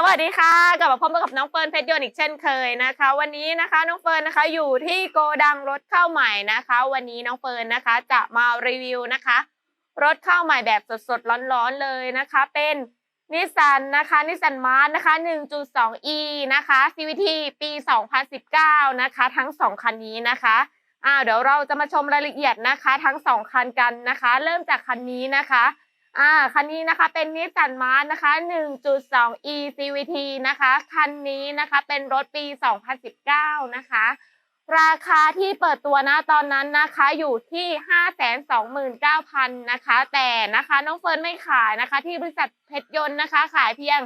สวัสดีค่ะ กลับมาพบกับน้องเฟิร์นเพชรยนต์อีกเช่นเคยนะคะ วันนี้นะคะน้องเฟิร์นนะคะอยู่ที่โกดังรถเข้าใหม่นะคะ วันนี้น้องเฟิร์นนะคะจะมารีวิวนะคะ รถเข้าใหม่แบบสดๆร้อนๆเลยนะคะ เป็นนิสสันนะคะนิสสันมาร์นะคะ 1.2e นะคะ CVT ปี 2019 นะคะ ทั้ง 2 คันนี้นะคะอ่าเดี๋ยวเราจะมาชมรายละเอียดนะคะ ทั้ง 2 คันกันนะคะ เริ่มจากคันนี้นะคะ อ่าคันนี้นะคะเป็นนิสสันมาร์นะคะ 1.2e CVT นะคะ คันนี้นะคะเป็นรถปี 2019 นะคะ ราคาที่เปิดตัวนะตอนนั้นนะคะอยู่ที่ 529,000 นะคะ แต่นะคะน้องเฟิร์นไม่ขายนะคะที่บริษัทเพชรยนต์นะคะ ขายเพียง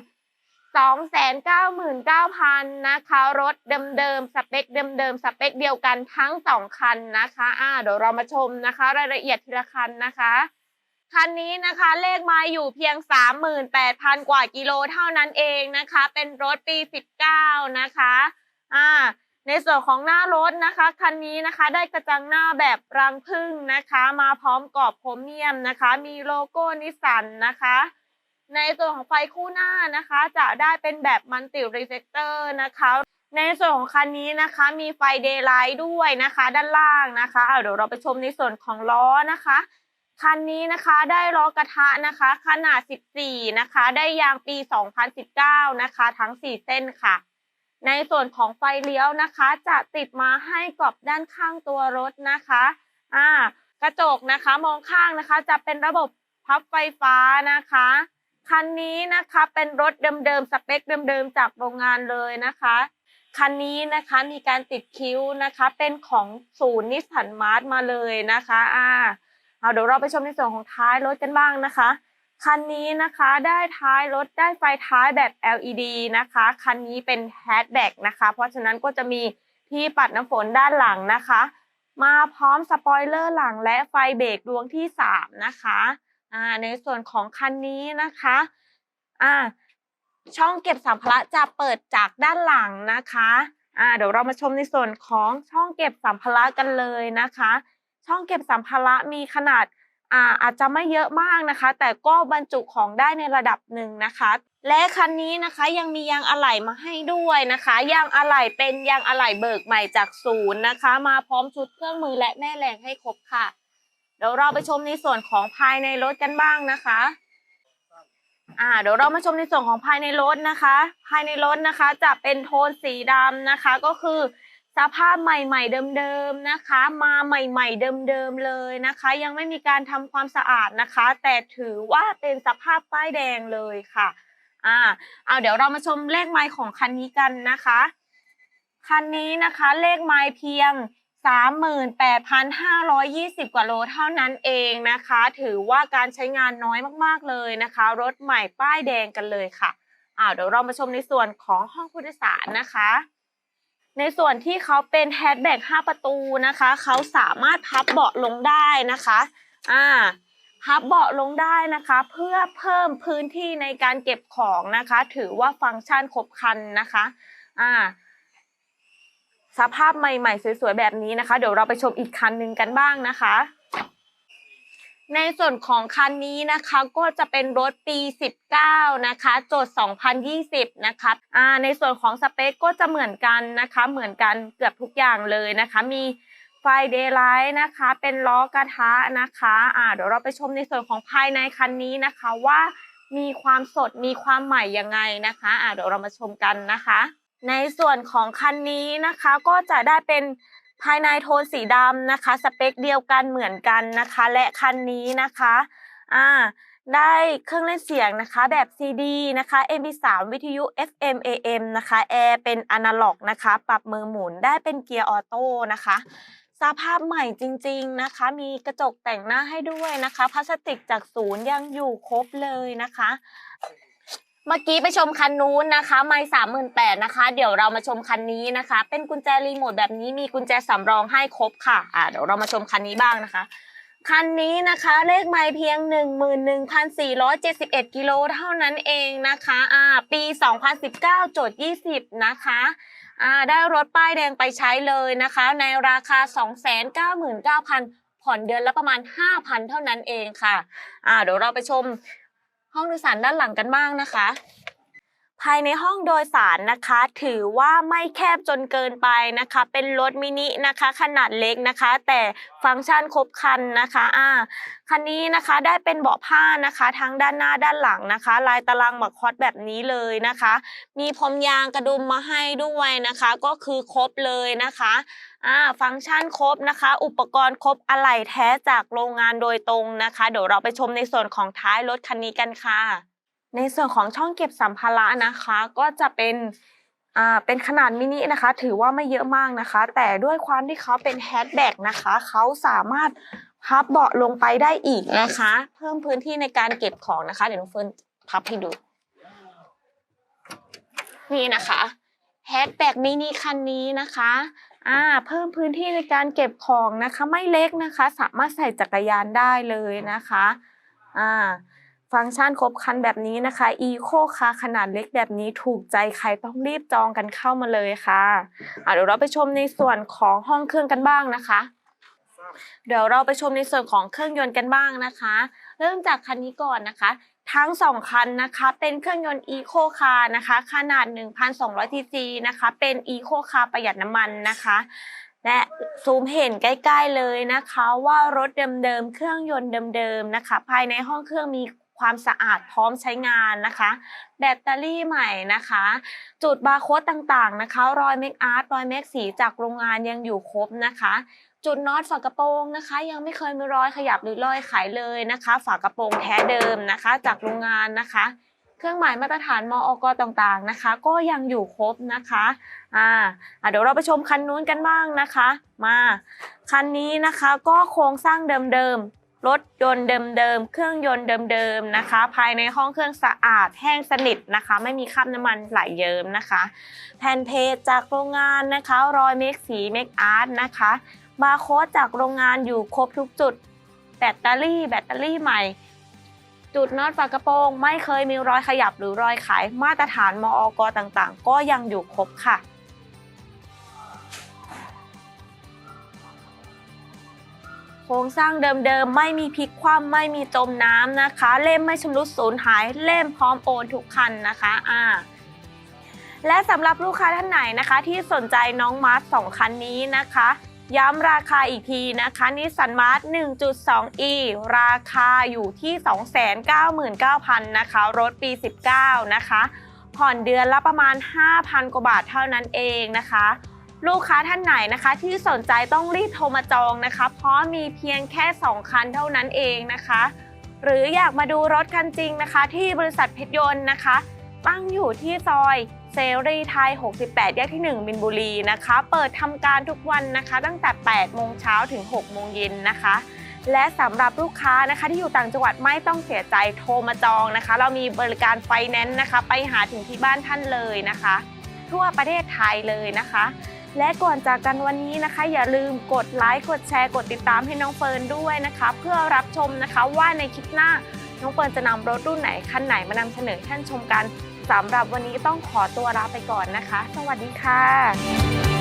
299,000 นะคะ รถเดิมๆ สเปคเดิมๆ สเปคเดียวกันทั้ง 2 คันนะคะ อ่าเดี๋ยวเรามาชมนะคะ รายละเอียดทีละคันนะคะ คันนี้นะคะเลขมาอยู่เพียง 38,000 กว่ากิโลเท่านั้นเองนะคะ เป็นรถปี 19 นะคะอ่าในส่วนของหน้ารถนะคะคันนี้นะคะได้กระจังหน้าแบบรังผึ้งนะคะ มาพร้อมกรอบโครเมียมนะคะ มีโลโก้นิสสันนะคะ ในส่วนของไฟคู่หน้านะคะ จะได้เป็นแบบมัลติรีเฟกเตอร์นะคะในส่วนของคันนี้นะคะมีไฟเดย์ไลท์ด้วยนะคะ ด้านล่างนะคะเเดี๋ยวเราไปชมในส่วนของล้อนะคะ คันนี้นะคะได้ล้อกระทะนะคะ ขนาด 14 นะคะ ได้ยางปี 2019 นะคะ ทั้ง 4 เส้นค่ะ ในส่วนของไฟเลี้ยวนะคะ จะติดมาให้กรอบด้านข้างตัวรถนะคะอ่ากระจกนะคะมองข้างนะคะ จะเป็นระบบพับไฟฟ้านะคะคันนี้นะคะเป็นรถเดิมๆสเปคเดิมๆจากโรงงานเลยนะคะคันนี้นะคะมีการติดคิ้วนะคะ เป็นของศูนย์นิสสันมาร์ทมาเลยนะคะอ่า เอาเดี๋ยวเราไปชมในส่วนของท้ายรถกันบ้างนะคะ คันนี้นะคะได้ท้ายรถได้ไฟท้ายแบบ LED นะคะ คันนี้เป็นแฮชแบ็กนะคะ เพราะฉะนั้นก็จะมีที่ปัดน้ำฝนด้านหลังนะคะ มาพร้อมสปอยเลอร์หลังและไฟเบรกดวงที่ 3 นะคะอ่าในส่วนของคันนี้นะคะอ่าช่องเก็บสัมภาระจะเปิดจากด้านหลังนะคะอ่าเดี๋ยวเรามาชมในส่วนของช่องเก็บสัมภาระกันเลยนะคะ ช่องเก็บสัมภาระมีขนาดอาอาจจะไม่เยอะมากนะคะ แต่ก็บรรจุของได้ในระดับหนึ่งนะคะ และคันนี้นะคะยังมียางอะไหล่มาให้ด้วยนะคะยางอะไหล่เป็นยางอะไหล่เบิกใหม่จากศูนย์นะคะ มาพร้อมชุดเครื่องมือและแม่แรงให้ครบค่ะเดี๋ยวเราไปชมในส่วนของภายในรถกันบ้างนะคะอ่าเดี๋ยวเรามาชมในส่วนของภายในรถนะคะ ภายในรถนะคะจะเป็นโทนสีดำนะคะก็คือ สภาพใหม่ๆเดิมๆนะคะ มาใหม่ๆเดิมๆเลยนะคะ ยังไม่มีการทำความสะอาดนะคะ แต่ถือว่าเป็นสภาพป้ายแดงเลยค่ะอ่าเอาเดี๋ยวเรามาชมเลขไมล์ของคันนี้กันนะคะคันนี้นะคะเลขไมล์เพียง 38,520 กว่าโลเท่านั้นเองนะคะ ถือว่าการใช้งานน้อยมากๆเลยนะคะ รถใหม่ป้ายแดงกันเลยค่ะอ่าเดี๋ยวเรามาชมในส่วนของห้องผู้โดยสารนะคะ ในส่วนที่เขาเป็นแฮชแบ็ก5ประตูนะคะเขาสามารถพับเบาะลงได้นะคะอ่าพับเบาะลงได้นะคะ เพื่อเพิ่มพื้นที่ในการเก็บของนะคะ ถือว่าฟังก์ชันครบคันนะคะอ่าสภาพใหม่ๆ สวยๆ แบบนี้นะคะ เดี๋ยวเราไปชมอีกคันหนึ่งกันบ้างนะคะ ในส่วนของคันนี้นะคะก็จะเป็นรถปี 19 นะคะโจทย์ 2020 นะคะอ่าในส่วนของสเปคก็จะเหมือนกันนะคะ เหมือนกันเกือบทุกอย่างเลยนะคะ มีไฟเดย์ไลท์นะคะ เป็นล้อกระทะนะคะอ่าเดี๋ยวเราไปชมในส่วนของภายในคันนี้นะคะว่ามีความสดมีความใหม่ยังไงนะคะอ่าเดี๋ยวเรามาชมกันนะคะ ในส่วนของคันนี้นะคะก็จะได้เป็น ภายในโทนสีดำนะคะ สเปคเดียวกันเหมือนกันนะคะ และคันนี้นะคะอ่าได้เครื่องเล่นเสียงนะคะแบบ CD นะคะ MP3 วิทยุ FM AM นะคะแอร์เป็นอนาล็อกนะคะ ปรับมือหมุนได้เป็นเกียร์ออโต้นะคะสภาพใหม่จริง ๆนะคะ มีกระจกแต่งหน้าให้ด้วยนะคะพลาสติกจากศูนย์ยังอยู่ครบเลยนะคะ เมื่อกี้ไปชมคันนู้นนะคะไม่สามหมื่นแปดนะคะ เดี๋ยวเรามาชมคันนี้นะคะ เป็นกุญแจรีโมทแบบนี้มีกุญแจสำรองให้ครบค่ะอ่าเดี๋ยวเรามาชมคันนี้บ้างนะคะ คันนี้นะคะเลขไม่เพียง 11,471 กิโลเท่านั้นเองนะคะอ่าปี 2019 โจทย์ 20 นะคะอ่าได้รถป้ายแดงไปใช้เลยนะคะ ในราคา 299,000ผ่อนเดือนละประมาณ 5,000 เท่านั้นเองค่ะอ่าเดี๋ยวเราไปชม ห้องโดยสารด้านหลังกันบ้างนะคะ ภายในห้องโดยสารนะคะ ถือว่าไม่แคบจนเกินไปนะคะ เป็นรถมินินะคะ ขนาดเล็กนะคะ แต่ฟังก์ชันครบคันนะคะอ่าคันนี้นะคะได้เป็นเบาะผ้านะคะ ทั้งด้านหน้าด้านหลังนะคะ ลายตารางหมักคอสแบบนี้เลยนะคะ มีพรมยางกระดุมมาให้ด้วยนะคะ ก็คือครบเลยนะคะอ่าฟังก์ชันครบนะคะ อุปกรณ์ครบอะไหล่แท้จากโรงงานโดยตรงนะคะ เดี๋ยวเราไปชมในส่วนของท้ายรถคันนี้กันค่ะ ในส่วนของช่องเก็บสัมภาระนะคะ ก็จะเป็นอ่าเป็นขนาดมินินะคะ ถือว่าไม่เยอะมากนะคะ แต่ด้วยความที่เขาเป็นแฮชแบ็กนะคะเขาสามารถพับเบาะลงไปได้อีกนะคะ เพิ่มพื้นที่ในการเก็บของนะคะ เดี๋ยวน้องเฟิร์นพับให้ดู นี่นะคะแฮชแบ็กมินิคันนี้นะคะอ่าเพิ่มพื้นที่ในการเก็บของนะคะ ไม่เล็กนะคะ สามารถใส่จักรยานได้เลยนะคะอ่า ฟังก์ชันครบคันแบบนี้นะคะ Eco คคาขนาดเล็กแบบนี้ถูกใจใครต้องรีบจองกันเข้ามาเลยค่ะะเดี๋ยวเราไปชมในส่วนของห้องเครื่องกันบ้างนะคะ เดี๋ยวเราไปชมในส่วนของเครื่องยนต์กันบ้างนะคะ เริ่มจากคันนี้ก่อนนะคะทั้งสองคันนะคะเป็นเครื่องยนต์ Eco Car นะคะขนาด 1,200 cc นะคะเป็น Eco Car ประหยัดน้ำมันนะคะ และซูมเห็นใกล้ ๆเลยนะคะ ว่ารถเดิมๆเครื่องยนต์เดิมๆนะคะ ภายในห้องเครื่องมี ความสะอาดพร้อมใช้งานนะคะ แบตเตอรี่ใหม่นะคะ จุดบาร์โค้ดต่างๆนะคะ รอยเมคอาร์ตรอยเมคสีจากโรงงานยังอยู่ครบนะคะ จุดน็อตฝากระโปรงนะคะ ยังไม่เคยมีรอยขยับหรือรอยขเลยนะคะ ฝากระโปรงแท้เดิมนะคะ จากโรงงานนะคะเครื่องหมายมาตรฐานมอกต่างๆนะคะ ก็ยังอยู่ครบนะคะอ่าเดี๋ยวเราไปชมคันนู้นกันบ้างนะคะ มา คันนี้นะคะก็โครงสร้างเดิมๆ รถยนต์เดิมๆ เครื่องยนต์เดิมๆนะคะ ภายในห้องเครื่องสะอาดแห้งสนิทนะคะ ไม่มีคราบน้ำมันไหลเยิ้มนะคะ แผ่นเพจจากโรงงานนะคะ รอยเมคสีเมคอาร์ตนะคะบาร์โค้ดจากโรงงานอยู่ครบทุกจุด แบตเตอรี่ แบตเตอรี่ใหม่ จุดน็อตฝากระโปรง ไม่เคยมีรอยขยับหรือรอยขายมาตรฐานมอกต่างๆ ก็ยังอยู่ครบค่ะ โครงสร้างเดิมๆ ไม่มีพลิกคว่ำไม่มีจมน้ำนะคะ เล่มไม่ชำรุดสูญหาย เล่มพร้อมโอนทุกคันนะคะอ่าและสำหรับลูกค้าท่านไหนนะคะ ที่สนใจน้องมาร์สองคันนี้นะคะ ย้ำราคาอีกทีนะคะนิสสันมาร์ท 1.2e ราคาอยู่ที่ 299,000 นะคะ รถปี 19 นะคะ ผ่อนเดือนละประมาณ 5,000 กว่าบาทเท่านั้นเองนะคะ ลูกค้าท่านไหนนะคะ ที่สนใจต้องรีบโทรมาจองนะคะ เพราะมีเพียงแค่ 2 คันเท่านั้นเองนะคะ หรืออยากมาดูรถคันจริงนะคะ ที่บริษัทเพชรยนต์นะคะ ตั้งอยู่ที่ซอยเซรีไทย 68 แยกที่1มินบุรีนะคะ เปิดทำการทุกวันนะคะ ตั้งแต่ 8 โมงเช้าถึง 6 โมงเย็นนะคะ และสำหรับลูกค้านะคะ ที่อยู่ต่างจังหวัดไม่ต้องเสียใจโทรมาจองนะคะ เรามีบริการไฟแนนซ์นะคะ ไปหาถึงที่บ้านท่านเลยนะคะ ทั่วประเทศไทยเลยนะคะ และก่อนจากกันวันนี้นะคะ อย่าลืมกดไลค์กดแชร์กดติดตามให้น้องเฟิร์นด้วยนะคะ เพื่อรับชมนะคะว่าในคลิปหน้าน้องเฟิร์นจะนำรถรุ่นไหนคันไหนมานำเสนอท่านชมกันสำหรับวันนี้ต้องขอตัวลาไปก่อนนะคะ สวัสดีค่ะ